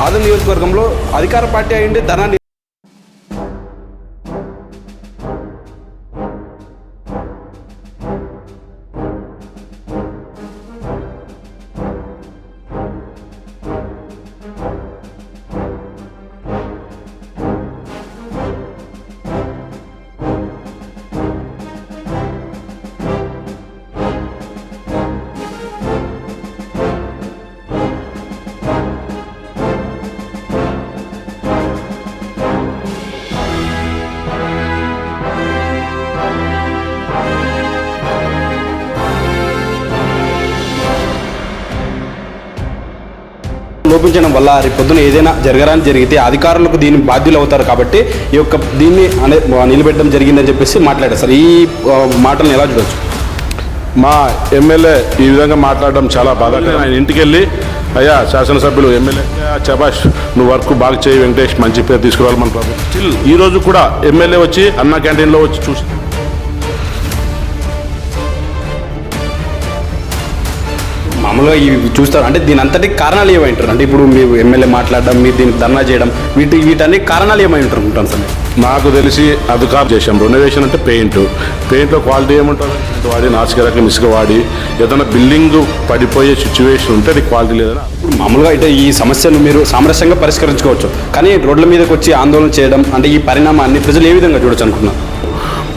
ఆదం నియోజకవర్గంలో అధికార పార్టీ అయ్యింది ధనాన్ని లోపించడం వల్ల రేపు పొద్దున ఏదైనా జరగరాని జరిగితే అధికారులకు దీని బాధ్యులు అవుతారు కాబట్టి ఈ యొక్క దీన్ని అనే నిలబెట్టడం జరిగిందని చెప్పేసి మాట్లాడారు. సార్ ఈ మాటలను ఎలా చూడొచ్చు? మా ఎమ్మెల్యే ఈ విధంగా మాట్లాడడం చాలా బాధాకరం. ఆయన ఇంటికి వెళ్ళి అయ్యా శాసనసభ్యులు ఎమ్మెల్యే చబాష్ నువ్వు వర్క్ బాగా చేయి వెంకటేష్ మంచి పేరు తీసుకురావాలి మన ప్రభుత్వం. స్టిల్ ఈరోజు కూడా ఎమ్మెల్యే వచ్చి అన్న క్యాంటీన్లో వచ్చి చూసి మామూలుగా ఇవి చూస్తారు. అంటే దీని అంతటి కారణాలు ఏమై ఉంటారు. అంటే ఇప్పుడు మీ ఎమ్మెల్యే మాట్లాడడం మీరు దీనికి ధర్నా చేయడం వీటి వీటన్ని కారణాలు ఏమై ఉంటారు అనుకుంటాను సార్ నాకు తెలిసి అధికారం చేశాం. రెనోవేషన్ అంటే పెయింట్. పెయింట్లో క్వాలిటీ ఏముంటుంది? వాడి నాసికరకం ఇసుక వాడి ఏదైనా బిల్డింగ్ పడిపోయే సిచ్యువేషన్ ఉంటే అది క్వాలిటీ లేదని ఇప్పుడు మామూలుగా అయితే ఈ సమస్యను మీరు సామరస్యంగా పరిష్కరించుకోవచ్చు. కానీ రోడ్ల మీదకి వచ్చి ఆందోళన చేయడం అంటే ఈ పరిణామాన్ని ప్రజలు ఏ విధంగా చూడొచ్చు అనుకున్నారు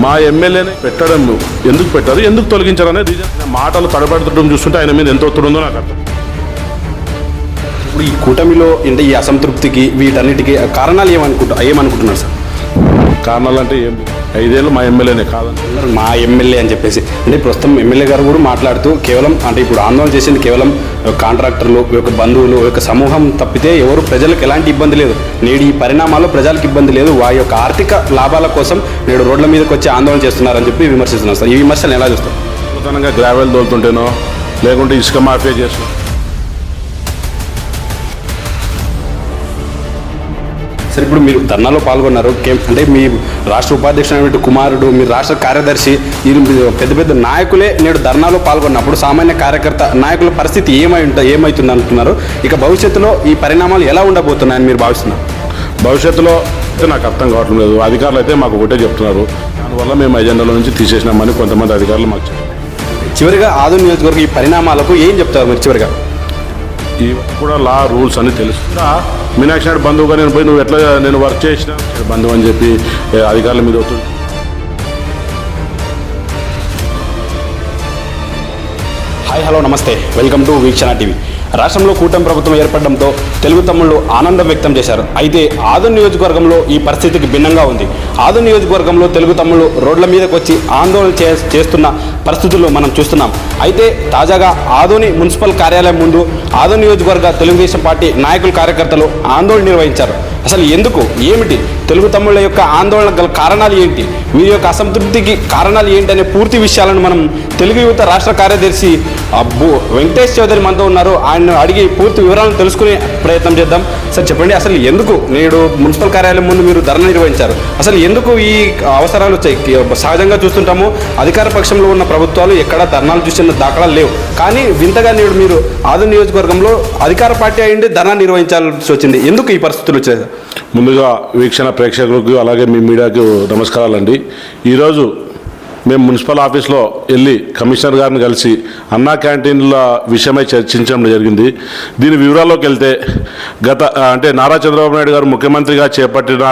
మా ఎమ్మెల్యేని పెట్టడం ఎందుకు పెట్టారు? ఎందుకు తొలగించారు అనేది రీజన్. మాటలు తడబడుతుండడం చూస్తుంటే ఆయన మీద ఎంత ఒత్తిడి ఉందో నాకు అర్థం ఇప్పుడు ఈ కూటమిలో అంటే ఈ అసంతృప్తికి వీటన్నిటికీ కారణాలు ఏమనుకుంటా ఏమనుకుంటున్నారు సార్? కారణాలు అంటే ఏం. ఐదేళ్ళు మా ఎమ్మెల్యేనే కాదని మా ఎమ్మెల్యే అని చెప్పేసి. అంటే ప్రస్తుతం ఎమ్మెల్యే గారు కూడా మాట్లాడుతూ కేవలం అంటే ఇప్పుడు ఆందోళన చేసింది కేవలం కాంట్రాక్టర్లు యొక్క బంధువులు యొక్క సమూహం తప్పితే ఎవరు ప్రజలకు ఎలాంటి ఇబ్బంది లేదు. నేడు ఈ పరిణామాల్లో ప్రజలకు ఇబ్బంది లేదు. వారి యొక్క ఆర్థిక లాభాల కోసం నేడు రోడ్ల మీదకి వచ్చి ఆందోళన చేస్తున్నారని చెప్పి విమర్శిస్తున్నారు సార్. ఈ విమర్శలు ఎలా చూస్తారు? గ్రావెల్ తోలుతుంటేనో లేకుంటే ఇసుక మాఫియా చేస్తూ సరే ఇప్పుడు మీరు ధర్నాలో పాల్గొన్నారు. అంటే మీ రాష్ట్ర ఉపాధ్యక్షుడు కుమారుడు మీ రాష్ట్ర కార్యదర్శి వీరు పెద్ద పెద్ద నాయకులే నేడు ధర్నాలో పాల్గొన్నప్పుడు సామాన్య కార్యకర్త నాయకుల పరిస్థితి ఏమై ఉంట ఏమవుతుంది అంటున్నారు ఇక భవిష్యత్తులో ఈ పరిణామాలు ఎలా ఉండబోతున్నాయని మీరు భావిస్తున్నారు? భవిష్యత్తులో అయితే నాకు అర్థం కావటం లేదు. అధికారులు అయితే మాకు ఒకటే చెప్తున్నారు. దానివల్ల మేము ఎజెండాలో నుంచి తీసేసినామని కొంతమంది అధికారులు మాకు చెప్పారు. చివరిగా ఆదు నియోజకవర్గం ఈ పరిణామాలకు ఏం చెప్తారు మీరు చివరిగా? కూడా లా రూల్స్ అని తెలుసు మీనాక్షి నాయుడు బంధువుగా నేను పోయి నువ్వు ఎట్లా నేను వర్క్ చేసిన? బంధువు అని చెప్పి అధికారుల మీద అవుతుంది హాయ్ హలో నమస్తే. Welcome to Veekshana TV. రాష్ట్రంలో కూటమి ప్రభుత్వం ఏర్పడడంతో తెలుగు తమ్ముళ్ళు ఆనందం వ్యక్తం చేశారు. అయితే ఆదు నియోజకవర్గంలో ఈ పరిస్థితికి భిన్నంగా ఉంది. ఆదు నియోజకవర్గంలో తెలుగు తమ్ముళ్ళు రోడ్ల మీదకి వచ్చి ఆందోళన చే చేస్తున్న పరిస్థితులు మనం చూస్తున్నాం. అయితే తాజాగా ఆదోని మున్సిపల్ కార్యాలయం ముందు ఆదో నియోజకవర్గ తెలుగుదేశం పార్టీ నాయకులు కార్యకర్తలు ఆందోళన నిర్వహించారు. అసలు ఎందుకు? ఏమిటి? తెలుగు తమ్ముళ్ళ యొక్క ఆందోళన గల కారణాలు ఏంటి? వీరి యొక్క అసంతృప్తికి కారణాలు ఏంటనే పూర్తి విషయాలను మనం తెలుగు యువత రాష్ట్ర కార్యదర్శి అబ్బు వెంకటేష్ చౌదరి మనతో ఉన్నారు. ఆయన అడిగి పూర్తి వివరాలను తెలుసుకునే ప్రయత్నం చేద్దాం. సార్ చెప్పండి అసలు ఎందుకు నేడు మున్సిపల్ కార్యాలయం ముందు మీరు ధర్నా నిర్వహించారు? అసలు ఎందుకు ఈ అవసరాలు వచ్చాయి? సహజంగా చూస్తుంటాము అధికార పక్షంలో ఉన్న ప్రభుత్వాలు ఎక్కడ ధర్నాలు చూసిన దాఖలాలు లేవు. కానీ వింతగా నేడు మీరు ఆదు నియోజకవర్గంలో అధికార పార్టీ అయింది ధర్నా నిర్వహించాల్సి వచ్చింది. ఎందుకు ఈ పరిస్థితులు వచ్చాయి? ముందుగా వీక్షణ ప్రేక్షకులకు అలాగే మీ మీడియాకు నమస్కారాలండి. ఈరోజు మేము మున్సిపల్ ఆఫీస్లో వెళ్ళి కమిషనర్ గారిని కలిసి అన్నా క్యాంటీన్ల విషయమై చర్చించడం జరిగింది. దీని వివరాల్లోకి వెళ్తే గత అంటే నారా చంద్రబాబు నాయుడు గారు ముఖ్యమంత్రిగా చేపట్టిన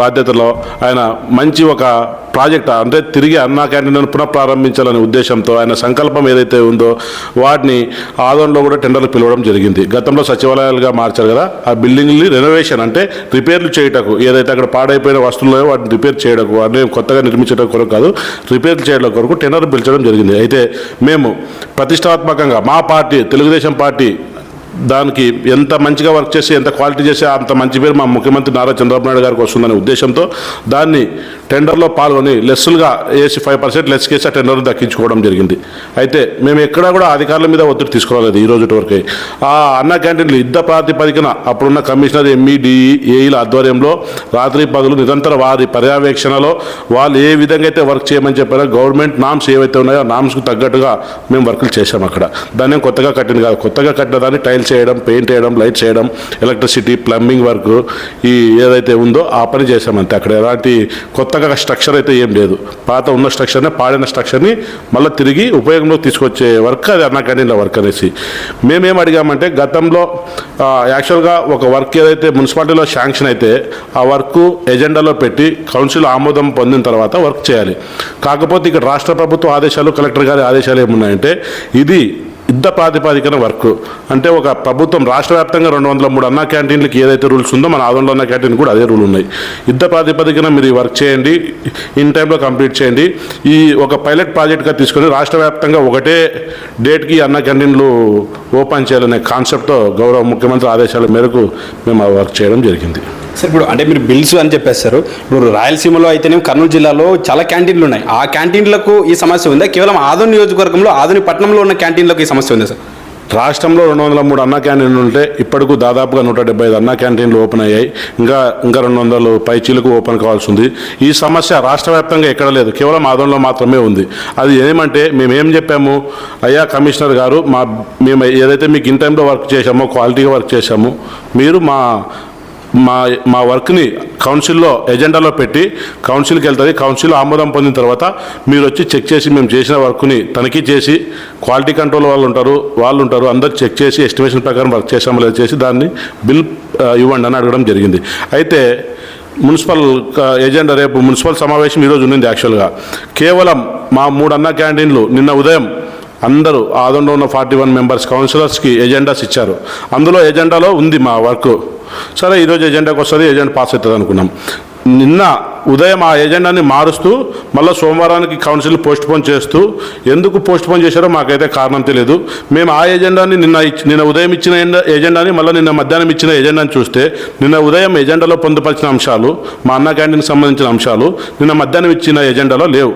బాధ్యతలో ఆయన మంచి ఒక ప్రాజెక్ట్ అంటే తిరిగి అన్నా క్యాంటీన్లను పునః ప్రారంభించాలనే ఉద్దేశంతో ఆయన సంకల్పం ఏదైతే ఉందో వాటిని ఆదోన్లో కూడా టెండర్లు పిలవడం జరిగింది. గతంలో సచివాలయాలుగా మార్చారు కదా ఆ బిల్డింగ్ని రెనోవేషన్ అంటే రిపేర్లు చేయటకు ఏదైతే అక్కడ పాడైపోయిన వస్తువులు వాటిని రిపేర్ చేయడకు అనే కొత్తగా నిర్మించడం కొరకు కాదు రిపేర్ చేయడం కొరకు టెండర్ పిలిచడం జరిగింది. అయితే మేము ప్రతిష్టాత్మకంగా మా పార్టీ తెలుగుదేశం పార్టీ దానికి ఎంత మంచిగా వర్క్ చేసి ఎంత క్వాలిటీ చేసి అంత మంచి పేరు మా ముఖ్యమంత్రి నారా చంద్రబాబు నాయుడు గారికి వస్తుందనే ఉద్దేశంతో దాన్ని టెండర్లో పాల్గొని లెస్సులుగా వేసి ఫైవ్ పర్సెంట్ లెస్ కేసి ఆ టెండర్ దక్కించుకోవడం జరిగింది. అయితే మేము ఎక్కడా కూడా అధికారుల మీద ఒత్తిడి తీసుకోలేదు ఈ రోజు వరకు. ఆ అన్న క్యాంటీన్లు యుద్ధ ప్రాతిపదికన అప్పుడున్న కమిషనర్ ఎంఈడి ఏఈల ఆధ్వర్యంలో రాత్రి పగులు నిరంతర వారి పర్యవేక్షణలో వాళ్ళు ఏ విధంగా అయితే వర్క్ చేయమని చెప్పారో గవర్నమెంట్ నామ్స్ ఏవైతే ఉన్నాయో ఆ నామ్స్కు తగ్గట్టుగా మేము వర్కులు చేశాం అక్కడ. దాన్ని కొత్తగా కట్టింది కాదు కొత్తగా కట్టిన దాన్ని టైల్స్ టైల్స్ వేయడం పెయింట్ వేయడం లైట్స్ వేయడం ఎలక్ట్రిసిటీ ప్లంబింగ్ వర్క్ ఈ ఏదైతే ఉందో ఆ పని చేసామంతే అక్కడ ఎలాంటి కొత్తగా స్ట్రక్చర్ అయితే ఏం లేదు. పాత ఉన్న స్ట్రక్చర్నే పాడిన స్ట్రక్చర్ని మళ్ళీ తిరిగి ఉపయోగంలో తీసుకొచ్చే వర్క్ అది అన్నకండిన వర్క్ అనేసి. మేమేం అడిగామంటే గతంలో యాక్చువల్గా ఒక వర్క్ ఏదైతే మున్సిపాలిటీలో శాంక్షన్ అయితే ఆ వర్క్ ఎజెండాలో పెట్టి కౌన్సిల్ ఆమోదం పొందిన తర్వాత వర్క్ చేయాలి. కాకపోతే ఇక్కడ రాష్ట్ర ప్రభుత్వ ఆదేశాలు కలెక్టర్ గారి ఆదేశాలు ఏమున్నాయంటే ఇది యుద్ధ ప్రాతిపాదికన వర్క్. అంటే ఒక ప్రభుత్వం రాష్ట్ర వ్యాప్తంగా రెండు వందల మూడు అన్న క్యాంటీన్లకి ఏదైతే రూల్స్ ఉందో మన ఆదంలో ఉన్న క్యాంటీన్ కూడా అదే రూల్ ఉన్నాయి. యుద్ధ ప్రాతిపదికన మీరు వర్క్ చేయండి ఇన్ టైంలో కంప్లీట్ చేయండి. ఈ ఒక పైలట్ ప్రాజెక్ట్గా తీసుకొని రాష్ట్ర వ్యాప్తంగా ఒకటే డేట్కి అన్న క్యాంటీన్లు ఓపెన్ చేయాలనే కాన్సెప్ట్తో గౌరవ ముఖ్యమంత్రి ఆదేశాల మేరకు మేము ఆ వర్క్ చేయడం జరిగింది. సార్ ఇప్పుడు అంటే మీరు బిల్స్ అని చెప్పేస్తారు ఇప్పుడు రాయలసీమలో అయితేనే కర్నూలు జిల్లాలో చాలా క్యాంటీన్లు ఉన్నాయి. ఆ క్యాంటీన్లకు ఈ సమస్య ఉందా? కేవలం ఆదోని నియోజకవర్గంలో ఆదోని పట్టణంలో ఉన్న క్యాంటీన్లకు ఈ సమస్య ఉందా సార్? రాష్ట్రంలో రెండు వందల మూడు అన్న క్యాంటీన్లు ఉంటే ఇప్పటికు దాదాపుగా నూట డెబ్బై ఐదు అన్న క్యాంటీన్లు ఓపెన్ అయ్యాయి. ఇంకా ఇంకా రెండు వందలు పైచీలకు ఓపెన్ కావాల్సి ఉంది. ఈ సమస్య రాష్ట్ర వ్యాప్తంగా ఎక్కడ లేదు. కేవలం ఆదంలో మాత్రమే ఉంది. అది ఏమంటే మేము ఏం చెప్పాము? అయ్యా కమిషనర్ గారు మా మేము ఏదైతే మీకు ఇన్ టైంలో వర్క్ చేశామో క్వాలిటీగా వర్క్ చేశామో మీరు మా మా మా వర్క్ని కౌన్సిల్లో ఎజెండాలో పెట్టి కౌన్సిల్కి వెళ్తుంది. కౌన్సిల్ ఆమోదం పొందిన తర్వాత మీరు వచ్చి చెక్ చేసి మేము చేసిన వర్క్ని తనిఖీ చేసి క్వాలిటీ కంట్రోల్ వాళ్ళు ఉంటారు వాళ్ళు ఉంటారు అందరు చెక్ చేసి ఎస్టిమేషన్ ప్రకారం వర్క్ చేసామో లేదో చేసి దాన్ని బిల్ ఇవ్వండి అని అడగడం జరిగింది. అయితే మున్సిపల్ ఎజెండా రేపు మున్సిపల్ సమావేశం ఈరోజు ఉన్నింది యాక్చువల్గా. కేవలం మా మూడు అన్న క్యాంటీన్లు నిన్న ఉదయం అందరూ ఆదంలో ఉన్న ఫార్టీ వన్ మెంబర్స్ కౌన్సిలర్స్కి ఎజెండాస్ ఇచ్చారు. అందులో ఎజెండాలో ఉంది మా వర్క్. సరే ఈరోజు ఎజెండాకి వస్తుంది ఎజెండా పాస్ అవుతుంది అనుకున్నాం. నిన్న ఉదయం ఆ ఎజెండాని మారుస్తూ మళ్ళీ సోమవారానికి కౌన్సిల్ పోస్ట్ పోన్ చేస్తూ ఎందుకు పోస్ట్ పోన్ చేశారో మాకైతే కారణం తెలియదు మేము ఆ ఎజెండాని నిన్న ఇచ్చి- నిన్న ఉదయం ఇచ్చిన ఎజెండాని మళ్ళీ నిన్న మధ్యాహ్నం ఇచ్చిన ఎజెండాని చూస్తే నిన్న ఉదయం ఎజెండాలో పొందుపరిచిన అంశాలు మా అన్న క్యాంటీన్కి సంబంధించిన అంశాలు నిన్న మధ్యాహ్నం ఇచ్చిన ఎజెండాలో లేవు.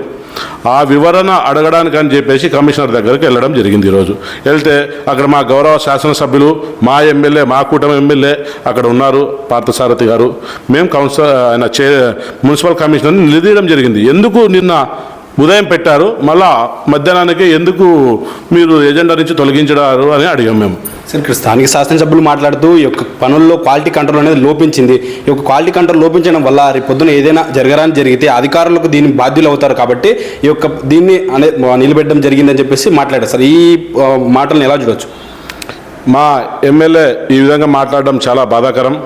ఆ వివరణ అడగడానికని చెప్పేసి కమిషనర్ దగ్గరికి వెళ్ళడం జరిగింది ఈరోజు. వెళ్తే అక్కడ మా గౌరవ శాసనసభ్యులు మా ఎమ్మెల్యే మా కూటమి ఎమ్మెల్యే అక్కడ ఉన్నారు పార్థసారథి గారు. మేము కౌన్సిల్ ఆయన చే మున్సిపల్ కమిషనర్ని నిలదీయడం జరిగింది. ఎందుకు నిన్న ఉదయం పెట్టారు. మళ్ళా మధ్యాహ్నానికి ఎందుకు మీరు ఎజెండా నుంచి తొలగించడారు అని అడిగాం మేము. సార్ ఇక్కడ స్థానిక శాసనసభ్యులు మాట్లాడుతూ ఈ యొక్క పనుల్లో క్వాలిటీ కంట్రోల్ అనేది లోపించింది. ఈ యొక్క క్వాలిటీ కంట్రోల్ లోపించడం వల్ల రేపు పొద్దున ఏదైనా జరగరాని జరిగితే అధికారులకు దీని బాధ్యులు అవుతారు కాబట్టి ఈ యొక్క దీన్ని అనే నిలబెట్టడం జరిగిందని చెప్పేసి మాట్లాడారు. సార్ ఈ మాటలను ఎలా చూడొచ్చు? మా ఎమ్మెల్యే ఈ విధంగా మాట్లాడడం చాలా బాధాకరం.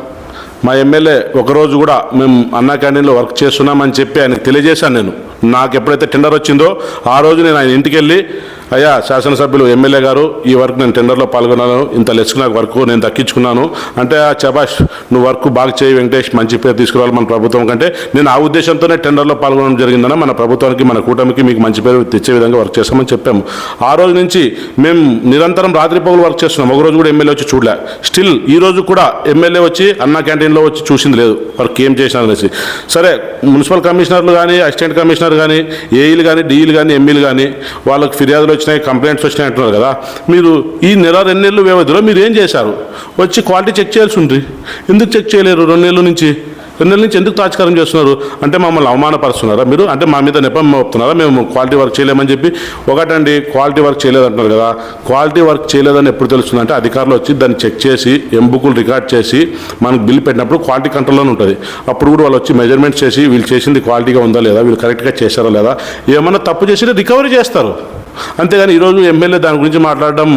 మా ఎమ్మెల్యే ఒకరోజు కూడా మేము అన్నా క్యాంటీన్లో వర్క్ చేస్తున్నామని చెప్పి ఆయనకు తెలియజేశాను నేను. నాకు ఎప్పుడైతే టెండర్ వచ్చిందో ఆ రోజు నేను ఆయన ఇంటికి వెళ్ళి అయ్యా శాసనసభ్యులు ఎమ్మెల్యే గారు ఈ వర్క్ నేను టెండర్లో పాల్గొన్నాను. ఇంత లెస్కు నాకు వర్క్ నేను దక్కించుకున్నాను. అంటే "ఆ, చబాష్ నువ్వు వర్క్ బాగా చేయి వెంకటేష్ మంచి పేరు తీసుకురావాలి మన ప్రభుత్వం కంటే. నేను ఆ ఉద్దేశంతోనే టెండర్లో పాల్గొనడం జరిగిందని మన ప్రభుత్వానికి మన కూటమికి మీకు మంచి పేరు తెచ్చే విధంగా వర్క్ చేస్తామని చెప్పాము. ఆ రోజు నుంచి మేము నిరంతరం రాత్రి పగులు వర్క్ చేస్తున్నాం. ఒక రోజు కూడా ఎమ్మెల్యే వచ్చి చూడలే. స్టిల్ ఈ రోజు కూడా ఎమ్మెల్యే వచ్చి అన్నా క్యాంటీన్లో వచ్చి చూసింది లేదు. వర్క్ ఏం చేసినారు అనేసి. సరే మున్సిపల్ కమిషనర్లు కానీ అసిస్టెంట్ కమిషనర్ కానీ ఏఈలు కానీ డిఈలు కానీ ఎంఈలు కానీ వాళ్ళకి ఫిర్యాదులు వచ్చినాయి కంప్లైంట్స్ వచ్చినాయి అంటున్నారు కదా. మీరు ఈ నెల రెండు నెలలు వ్యవధిలో మీరు ఏం చేశారు? వచ్చి క్వాలిటీ చెక్ చేయాల్సి ఉంది. ఎందుకు చెక్ చేయలేరు రెండు నెలల నుంచి? రెండు నెలల నుంచి ఎందుకు తాత్కారం చేస్తున్నారు? అంటే మమ్మల్ని అవమానపరుస్తున్నారా మీరు? అంటే మా మీద నెపం మోపుతున్నారా? మేము క్వాలిటీ వర్క్ చేయలేమని చెప్పి ఒకటండి క్వాలిటీ వర్క్ చేయలేదంటున్నారు కదా. క్వాలిటీ వర్క్ చేయలేదని ఎప్పుడు తెలుస్తుందంటే అధికారులు వచ్చి దాన్ని చెక్ చేసి ఎంబుకులు రికార్డ్ చేసి మనకు బిల్ పెట్టినప్పుడు క్వాలిటీ కంట్రోల్లోనే ఉంటుంది. అప్పుడు కూడా వాళ్ళు వచ్చి మెజర్మెంట్స్ చేసి వీళ్ళు చేసింది క్వాలిటీగా ఉందా లేదా? వీళ్ళు కరెక్ట్గా చేశారా లేదా? ఏమన్నా తప్పు చేసినా రికవరీ చేస్తారు. అంతేగాని ఈరోజు ఎమ్మెల్యే దాని గురించి మాట్లాడడం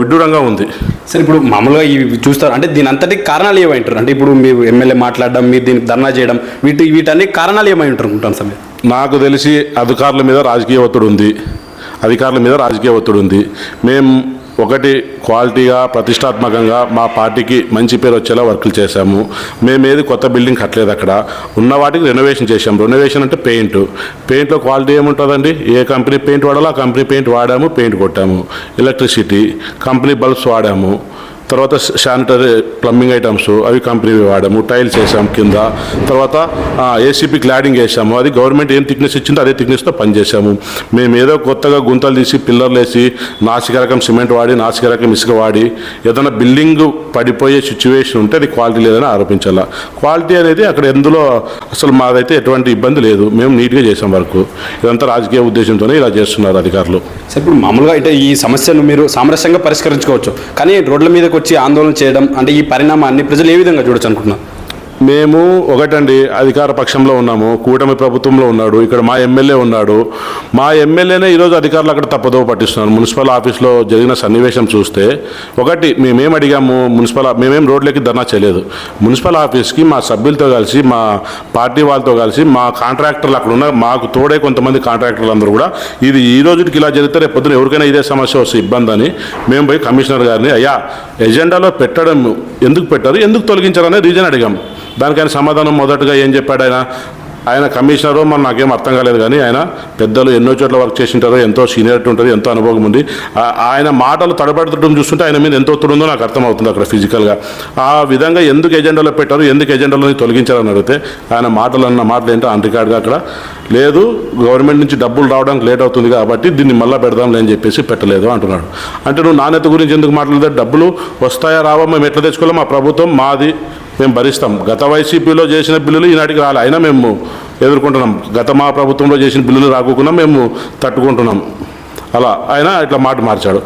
విడ్డూరంగా ఉంది. సార్ ఇప్పుడు మామూలుగా ఇవి చూస్తారు అంటే దీని అంతటి కారణాలు ఏమై ఉంటారు? అంటే ఇప్పుడు మీరు ఎమ్మెల్యే మాట్లాడడం మీరు దీనికి ధర్నా చేయడం వీటి వీటన్ని కారణాలు ఏమై ఉంటారు అనుకుంటాను సార్ నాకు తెలిసి అధికారుల మీద రాజకీయ ఒత్తిడి ఉంది. అధికారుల మీద రాజకీయ ఒత్తిడి ఉంది. మేము ఒకటి క్వాలిటీగా ప్రతిష్టాత్మకంగా మా పార్టీకి మంచి పేరు వచ్చేలా వర్కులు చేశాము. మేము ఏది కొత్త బిల్డింగ్ కట్టలేదు అక్కడ. ఉన్న వాటికి రెనోవేషన్ చేశాము రెనోవేషన్ అంటే పెయింట్. పెయింట్లో క్వాలిటీ ఏముంటుందండి? ఏ కంపెనీ పెయింట్ వాడాలో ఆ కంపెనీ పెయింట్ వాడాము పెయింట్ కొట్టాము. ఎలక్ట్రిసిటీ కంపెనీ బల్బ్స్ వాడాము. తర్వాత శానిటరీ ప్లంబింగ్ ఐటమ్స్ అవి కంపెనీవి వాడాము టైల్స్ వేసాం కింద. తర్వాత ఏసీపీ క్లాడింగ్ వేసాము. అది గవర్నమెంట్ ఏం థిక్నెస్ ఇచ్చిందో అదే థిక్నెస్తో పనిచేసాము. మేము ఏదో కొత్తగా గుంతలు తీసి పిల్లర్లు వేసి నాసికరకం సిమెంట్ వాడి నాసికరకం ఇసుక వాడి ఏదైనా బిల్డింగ్ పడిపోయే సిచ్యువేషన్ ఉంటే అది క్వాలిటీ లేదని ఆరోపించాలా. క్వాలిటీ అనేది అక్కడ ఎందులో అసలు మాదైతే ఎటువంటి ఇబ్బంది లేదు. మేము నీట్గా చేసాం వరకు. ఇదంతా రాజకీయ ఉద్దేశంతోనే ఇలా చేస్తున్నారు అధికారులు. సార్ ఇప్పుడు మామూలుగా అయితే ఈ సమస్యను మీరు సామరస్యంగా పరిష్కరించుకోవచ్చు. కానీ రోడ్ల మీదకి వచ్చి ఆందోళన చేయడం అంటే ఈ పరిణామాన్ని ప్రజలు ఏ విధంగా చూడొచ్చు అనుకుంటున్నారు? మేము ఒకటండి అధికార పక్షంలో ఉన్నాము. కూటమి ప్రభుత్వంలో ఉన్నాడు. ఇక్కడ మా ఎమ్మెల్యే ఉన్నాడు. మా ఎమ్మెల్యేనే ఈరోజు అధికారులు అక్కడ తప్పదో పట్టిస్తున్నారు. మున్సిపల్ ఆఫీస్లో జరిగిన సన్నివేశం చూస్తే ఒకటి మేమేం అడిగాము మున్సిపల్ మేమేం రోడ్లకి ధర్నా చేయలేదు. మున్సిపల్ ఆఫీస్కి మా సభ్యులతో కలిసి మా పార్టీ వాళ్ళతో కలిసి మా కాంట్రాక్టర్లు అక్కడ ఉన్న మాకు తోడే కొంతమంది కాంట్రాక్టర్లు అందరూ కూడా ఇది ఈ రోజుకి ఇలా జరిగితే రేపు పొద్దున ఎవరికైనా ఇదే సమస్య వస్తే ఇబ్బంది అని మేము పోయి కమిషనర్ గారిని అయ్యా ఎజెండాలో పెట్టడం ఎందుకు పెట్టారు? ఎందుకు తొలగించారనే రీజన్ అడిగాం దానికైనా సమాధానం మొదటగా ఏం చెప్పాడు ఆయన? ఆయన కమిషనరు మన నాకేం అర్థం కాలేదు కానీ ఆయన పెద్దలు ఎన్నో చోట్ల వర్క్ చేసింటారు ఎంతో సీనియరిటీ ఉంటుంది ఎంతో అనుభవం ఉంది. ఆయన మాటలు తడబడుతుండడం చూస్తుంటే ఆయన మీద ఎంత ఒత్తిడి ఉందో నాకు అర్థమవుతుంది అక్కడ ఫిజికల్గా. ఆ విధంగా ఎందుకు ఎజెండాలో పెట్టారు ఎందుకు ఎజెండాలో తొలగించారని అడిగితే ఆయన మాటలు అన్న మాటలు ఏంటో ఆన్ అక్కడ. లేదు గవర్నమెంట్ నుంచి డబ్బులు రావడానికి లేట్ అవుతుంది కాబట్టి దీన్ని మళ్ళీ పెడదాంలే అని చెప్పేసి పెట్టలేదు అంటున్నాడు. అంటే నువ్వు నాణ్యత గురించి ఎందుకు మాట్లాడలేదు? డబ్బులు వస్తాయా రావా? మేము ఎట్లా తెచ్చుకోవాలి మా ప్రభుత్వం మాది మేము భరిస్తాం. గత వైసీపీలో చేసిన బిల్లులు ఈనాటికి రాలే. అయినా మేము ఎదుర్కొంటున్నాం. గత మా ప్రభుత్వంలో చేసిన బిల్లులు రాకుండా మేము తట్టుకుంటున్నాం. అలా. ఆయన ఇట్లా మాట మార్చాడు.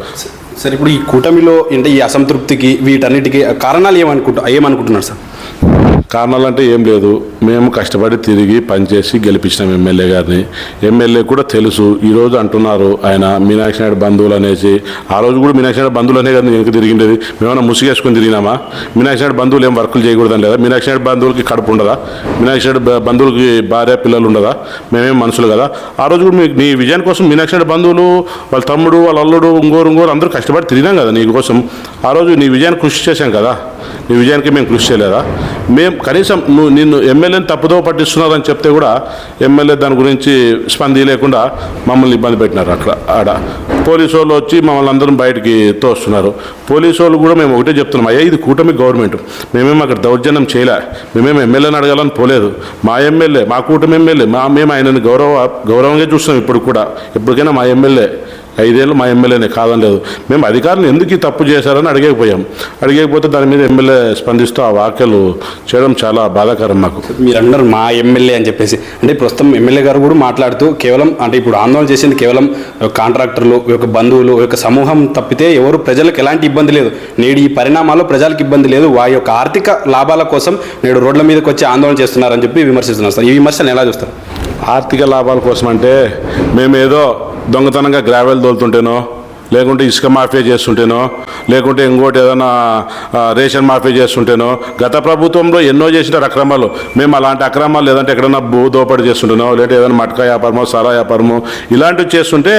సార్ ఇప్పుడు ఈ కూటమిలో అంటే ఈ అసంతృప్తికి వీటన్నిటికీ కారణాలు ఏమనుకుంటా ఏమనుకుంటున్నారు సార్? కారణాలు అంటే ఏం లేదు. మేము కష్టపడి తిరిగి పనిచేసి గెలిపించినాం ఎమ్మెల్యే గారిని. ఎమ్మెల్యే కూడా తెలుసు. ఈరోజు అంటున్నారు ఆయన మీనాక్షి నాయుడు బంధువులు అనేసి. ఆ రోజు కూడా మీనాక్షి నాయుడు బంధువులు అనే కదా వెనక తిరిగిండేది మేమైనా ముసుగేసుకొని తిరిగినామా? మీనాక్షి నాయుడు బంధువులు ఏం వర్కులు చేయకూడదని లేదా? మీనాక్షి నాయుడు బంధువులకి కడుపు ఉండదా? మీనాక్షి నాయుడు బంధువులకి భార్య పిల్లలు ఉండదా? మేమేం మనుషులు కదా? ఆ రోజు కూడా మీ నీ విజయం కోసం మీనాక్షి నాయుడు బంధువులు వాళ్ళ తమ్ముడు వాళ్ళ అల్లుడు ఇంగోరు ఇంకోరు అందరూ కష్టపడి తిరిగినాం కదా నీకోసం ఆ రోజు నీ విజయాన్ని కృషి చేశాం కదా? నీ విజయానికి మేము కృషి చేయలేరా? మేము కనీసం నువ్వు నిన్ను ఎమ్మెల్యేని తప్పుదో పట్టిస్తున్నారని చెప్తే కూడా ఎమ్మెల్యే దాని గురించి స్పంది లేకుండా మమ్మల్ని ఇబ్బంది పెట్టినారు అక్కడ ఆడ. పోలీసు వాళ్ళు వచ్చి మమ్మల్ని అందరం బయటికి తోస్తున్నారు. పోలీసు వాళ్ళు కూడా మేము ఒకటే చెప్తున్నాం అయ్యా ఇది కూటమి గవర్నమెంట్. మేమేం అక్కడ దౌర్జన్యం చేయలే. మేమేం ఎమ్మెల్యేని అడగాలని పోలేదు. మా ఎమ్మెల్యే మా కూటమి ఎమ్మెల్యే మా మేము ఆయనని గౌరవ గౌరవంగా చూస్తున్నాం ఇప్పుడు కూడా. ఎప్పటికైనా మా ఎమ్మెల్యే. ఐదేళ్ళు మా ఎమ్మెల్యేనే కాదని లేదు. మేము అధికారులు ఎందుకు ఈ తప్పు చేశారని అడిగేకపోయాం. అడిగేకపోతే దాని మీద ఎమ్మెల్యే స్పందిస్తూ ఆ వ్యాఖ్యలు చేయడం చాలా బాధాకరం మాకు. మీరు మా ఎమ్మెల్యే అని చెప్పేసి అంటే ప్రస్తుతం ఎమ్మెల్యే గారు కూడా మాట్లాడుతూ కేవలం అంటే ఇప్పుడు ఆందోళన చేసింది కేవలం కాంట్రాక్టర్లు యొక్క బంధువులు యొక్క సమూహం తప్పితే ఎవరు ప్రజలకు ఎలాంటి ఇబ్బంది లేదు. నేడు ఈ పరిణామాల్లో ప్రజలకు ఇబ్బంది లేదు. వారి యొక్క ఆర్థిక లాభాల కోసం నేడు రోడ్ల మీదకి వచ్చి ఆందోళన చేస్తున్నారని చెప్పి విమర్శిస్తున్నారు సార్. ఈ విమర్శను ఎలా చూస్తారు? ఆర్థిక లాభాల కోసం అంటే మేమేదో దొంగతనంగా గ్రావెల్ తోలుతుంటేనో లేకుంటే ఇసుక మాఫియా చేస్తుంటేనో లేకుంటే ఇంకోటి ఏదైనా రేషన్ మాఫియా చేస్తుంటేనో గత ప్రభుత్వంలో ఎన్నో చేసిన అక్రమాలు. మేము అలాంటి అక్రమాలు లేదంటే ఎక్కడైనా భూ దోపిడీ చేస్తుంటేనో లేదంటే ఏదైనా మటకా వ్యాపారమో సారా వ్యాపారమో ఇలాంటివి చేస్తుంటే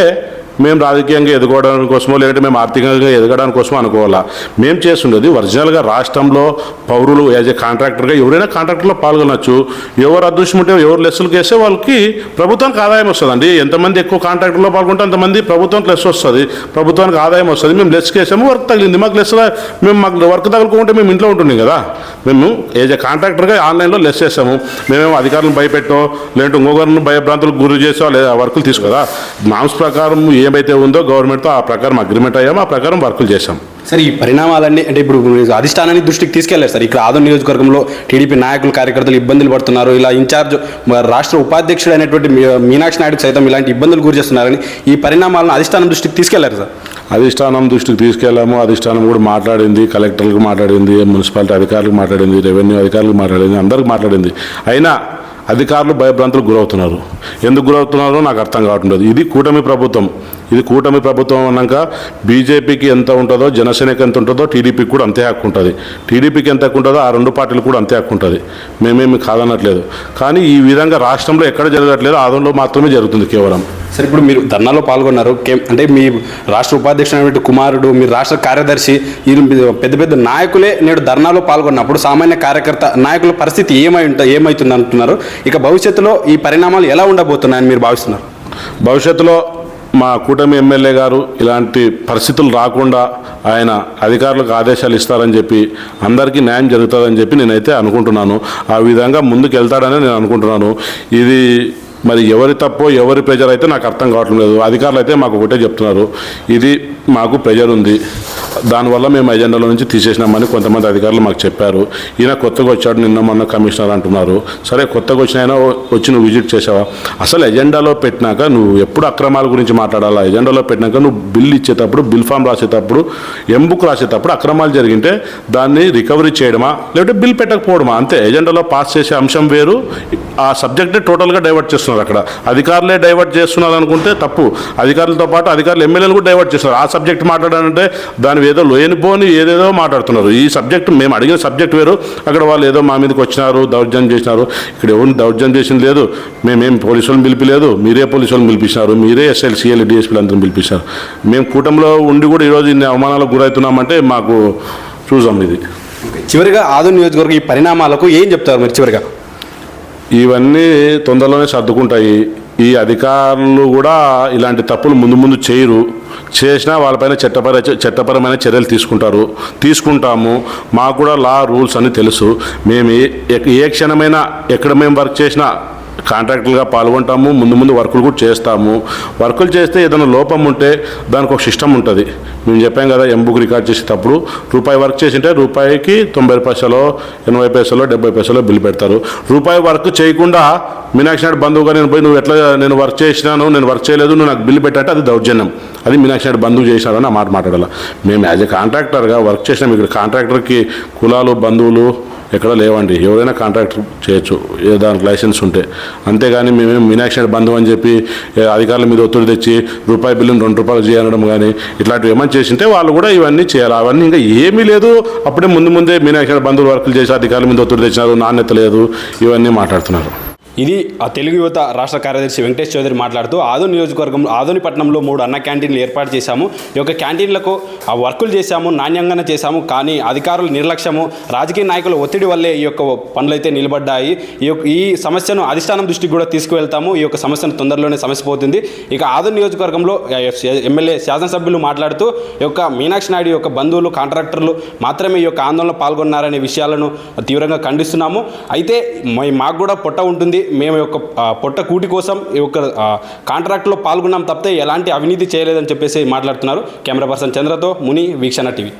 మేము రాజకీయంగా ఎదుకోవడానికి కోసమో లేదంటే మేము ఆర్థికంగా ఎదగడానికి కోసమో అనుకోవాలా? మేము చేస్తుండేది ఒరిజినల్గా రాష్ట్రంలో పౌరులు యాజ్ ఏ కాంట్రాక్టర్గా ఎవరైనా కాంట్రాక్టర్లో పాల్గొనొచ్చు. ఎవరు అదృష్టం ఉంటే ఎవరు లెస్సులు వేస్తే వాళ్ళకి ప్రభుత్వానికి ఆదాయం వస్తుందండి. ఎంతమంది ఎక్కువ కాంట్రాక్టర్లో పాల్గొంటే అంతమంది ప్రభుత్వానికి లెస్ వస్తుంది. ప్రభుత్వానికి ఆదాయం వస్తుంది. మేము లెస్ వేసాము వర్క్ తగిలింది. మాకు లెస్ మేము మాకు వర్క్ తగులుకుంటే మేము ఇంట్లో ఉంటున్నాం కదా? మేము ఏజ్ ఏ కాంట్రాక్టర్గా ఆన్లైన్లో లెస్ చేసాము. మేమేమో అధికారులను భయపెట్టో లేదంటే ఇంకొకరిని భయభ్రాంతులకు గురి చేసో లేదా వర్కులు తీసుకోదా నామ్స్ ప్రకారం ఏమైతే ఉందో గవర్నమెంట్తో ఆ ప్రకారం అగ్రిమెంట్ అయ్యాము ఆ ప్రకారం వర్కులు చేసాం సార్ ఈ పరిణామాలన్నీ అంటే ఇప్పుడు అధిష్టానాన్ని దృష్టికి తీసుకెళ్ళారు సార్. ఇక్కడ ఆదం నియోజకవర్గంలో టీడీపీ నాయకులు కార్యకర్తలు ఇబ్బందులు పడుతున్నారు. ఇలా ఇన్ఛార్జ్ రాష్ట్ర ఉపాధ్యక్షుడు అయినటువంటి మీనాక్షి నాయుడు సైతం ఇలాంటి ఇబ్బందులు గురి చేస్తున్నారని ఈ పరిణామాలను అధిష్టానం దృష్టికి తీసుకెళ్ళారు సార్. అధిష్టానం దృష్టికి తీసుకెళ్ళాము. అధిష్టానం కూడా మాట్లాడింది కలెక్టర్లకు మాట్లాడింది మున్సిపాలిటీ అధికారులకు మాట్లాడింది రెవెన్యూ అధికారులకు మాట్లాడింది అందరికి మాట్లాడింది. అయినా అధికారులు భయభ్రాంతులకు గురవుతున్నారు. ఎందుకు గురవుతున్నారో నాకు అర్థం కావట్లేదు. ఇది కూటమి ప్రభుత్వం. ఇది కూటమి ప్రభుత్వం అన్నాక బీజేపీకి ఎంత ఉంటుందో జనసేనకి ఎంత ఉంటుందో టీడీపీకి కూడా అంతే హక్కు ఉంటుంది. టీడీపీకి ఎంత హక్కు ఉంటుందో ఆ రెండు పార్టీలకు కూడా అంతే హక్కు ఉంటుంది. మేమేమి కాదనట్లేదు. కానీ ఈ విధంగా రాష్ట్రంలో ఎక్కడ జరగట్లేదు ఆదంలో మాత్రమే జరుగుతుంది కేవలం. సార్ ఇప్పుడు మీరు ధర్నాలో పాల్గొన్నారు. అంటే మీ రాష్ట్ర ఉపాధ్యక్షుడు అయినటువంటి కుమారుడు మీ రాష్ట్ర కార్యదర్శి వీళ్ళు పెద్ద పెద్ద నాయకులే నేడు ధర్నాలో పాల్గొన్నప్పుడు సామాన్య కార్యకర్త నాయకుల పరిస్థితి ఏమై ఉంటా ఏమవుతుంది అంటున్నారు ఇక భవిష్యత్తులో ఈ పరిణామాలు ఎలా ఉండబోతున్నాయని మీరు భావిస్తున్నారు? భవిష్యత్తులో మా కూటమి ఎమ్మెల్యే గారు ఇలాంటి పరిస్థితులు రాకుండా ఆయన అధికారులకు ఆదేశాలు ఇస్తారని చెప్పి అందరికీ న్యాయం జరుగుతుందని చెప్పి నేనైతే అనుకుంటున్నాను. ఆ విధంగా ముందుకు వెళ్తాడని నేను అనుకుంటున్నాను. ఇది మరి ఎవరి తప్పో ఎవరి ప్రెజర్ అయితే నాకు అర్థం కావట్లేదు. అధికారులు అయితే మాకు ఒకటే చెప్తున్నారు. ఇది మాకు ప్రెజర్ ఉంది. దానివల్ల మేము ఎజెండాలో నుంచి తీసేసినామని కొంతమంది అధికారులు మాకు చెప్పారు. ఈయన కొత్తగా వచ్చాడు నిన్న మొన్న కమిషనర్ అంటున్నారు. సరే కొత్తగా వచ్చిన అయినా వచ్చి నువ్వు విజిట్ చేసావా అసలు ఎజెండాలో పెట్టినాక నువ్వు ఎప్పుడు అక్రమాల గురించి మాట్లాడాలా? ఎజెండాలో పెట్టినాక నువ్వు బిల్ ఇచ్చేటప్పుడు బిల్ ఫామ్ రాసేటప్పుడు ఎంబుక్ రాసేటప్పుడు అక్రమాలు జరిగింటే దాన్ని రికవరీ చేయడమా? లేకపోతే బిల్ పెట్టకపోవడమా? అంతే ఎజెండాలో పాస్ చేసే అంశం వేరు. ఆ సబ్జెక్టే టోటల్గా డైవర్ట్ చేస్తున్నారు అక్కడ. అధికారులే డైవర్ట్ చేస్తున్నారు అనుకుంటే తప్పు. అధికారులతో పాటు అధికారులు ఎమ్మెల్యేలు కూడా డైవర్ట్ చేస్తున్నారు. ఆ సబ్జెక్ట్ మాట్లాడాలంటే దాని ఏదో లేనిపోని ఏదేదో మాట్లాడుతున్నారు. ఈ సబ్జెక్ట్ మేము అడిగిన సబ్జెక్ట్ వేరు. అక్కడ వాళ్ళు ఏదో మా మీదకి వచ్చినారు దౌర్జన్యం చేసినారు. ఇక్కడ ఎవరిని దౌర్జన్యం చేసింది లేదు. మేమేం పోలీసు వాళ్ళని పిలిపిలేదు. మీరే పోలీసు వాళ్ళని పిలిపించినారు. మీరే ఎస్ఎల్ సిఎల్ డిఎస్పీలు అందరం పిలిపించారు మేము కూటమిలో ఉండి కూడా ఈరోజు ఇన్ని అవమానాలకు గురవుతున్నామంటే మాకు చూసాం ఇది. చివరిగా ఆదు నియోజకవర్గం ఈ పరిణామాలకు ఏం చెప్తారు మీరు చివరిగా? ఇవన్నీ తొందరలోనే సర్దుకుంటాయి. ఈ అధికారులు కూడా ఇలాంటి తప్పులు ముందు ముందు చేయరు. చేసినా వాళ్ళపైన చట్టపర చట్టపరమైన చర్యలు తీసుకుంటారు. తీసుకుంటాము. మాకు కూడా లా రూల్స్ అని తెలుసు. మేము ఏ ఎక్- ఏ క్షణమైనా ఎక్కడ మేము వర్క్ చేసినా కాంట్రాక్టులుగా పాల్గొంటాము ముందు ముందు వర్కులు కూడా చేస్తాము. వర్కులు చేస్తే ఏదైనా లోపం ఉంటే దానికి ఒక సిస్టమ్ ఉంటుంది. మేము చెప్పాం కదా ఎంబుక్ రికార్డ్ చేసేటప్పుడు రూపాయి వర్క్ చేసింటే రూపాయికి తొంభై పైసలో ఎనభై పైసలో డెబ్బై పైసలో బిల్ పెడతారు. రూపాయి వర్క్ చేయకుండా మీనాక్షి నాయుడు బంధువుగా నేను పోయి నువ్వు ఎట్లా నేను వర్క్ చేసినాను నేను వర్క్ చేయలేదు నువ్వు నాకు బిల్లు పెట్టంటే అది దౌర్జన్యం. అది మీనాక్షి నాయుడు బంధువు చేసినారని ఆ మాట మాట్లాడాలి. మేము యాజ్ ఎ కాంట్రాక్టర్గా వర్క్ చేసినాం. ఇక్కడ కాంట్రాక్టర్కి కులాలు బంధువులు ఎక్కడ లేవండి. ఎవరైనా కాంట్రాక్టర్ చేయొచ్చు. ఏ దానికి లైసెన్స్ ఉంటే. అంతేగాని మేమేం మీనాక్షి బంధం బంధువు అని చెప్పి అధికారుల మీద ఒత్తిడి తెచ్చి రూపాయి బిల్లును రెండు రూపాయలు చేయనడం కానీ ఇట్లాంటివి ఏమైనా చేసింటే వాళ్ళు కూడా ఇవన్నీ చేయాలి. అవన్నీ ఇంకా ఏమీ లేదు. అప్పుడే ముందు ముందే మీనాక్షి బంధువులు వర్కులు చేసి అధికారుల మీద ఒత్తిడి తెచ్చినారు. నాణ్యత లేదు. ఇవన్నీ మాట్లాడుతున్నారు. ఇది ఆ తెలుగు యువత రాష్ట్ర కార్యదర్శి వెంకటేష్ చౌదరి మాట్లాడుతూ ఆదోని నియోజకవర్గం ఆదోని పట్టణంలో మూడు అన్న క్యాంటీన్లు ఏర్పాటు చేశాము. ఈ యొక్క క్యాంటీన్లకు ఆ వర్కులు చేశాము నాణ్యంగానే చేశాము కానీ అధికారుల నిర్లక్ష్యము రాజకీయ నాయకుల ఒత్తిడి వల్లే ఈ యొక్క పనులైతే నిలబడ్డాయి. ఈ యొక్క ఈ సమస్యను అధిష్టానం దృష్టికి కూడా తీసుకువెళ్తాము. ఈ యొక్క సమస్యను తొందరలోనే సమస్య పోతుంది ఇక ఆదోని నియోజకవర్గంలో ఎమ్మెల్యే శాసనసభ్యులు మాట్లాడుతూ ఈ యొక్క మీనాక్షి నాయుడు యొక్క బంధువులు కాంట్రాక్టర్లు మాత్రమే ఈ యొక్క ఆందోళనలో పాల్గొన్నారనే విషయాలను తీవ్రంగా ఖండిస్తున్నాము. అయితే మాకు కూడా పొట్ట ఉంటుంది. మేము యొక్క పొట్ట కూటి కోసం ఈ యొక్క కాంట్రాక్ట్లో పాల్గొన్నాం తప్పితే ఎలాంటి అవినీతి చేయలేదని చెప్పేసి మాట్లాడుతున్నారు కెమెరా పర్సన్ చంద్రతో ముని వీక్షణ టీవీ.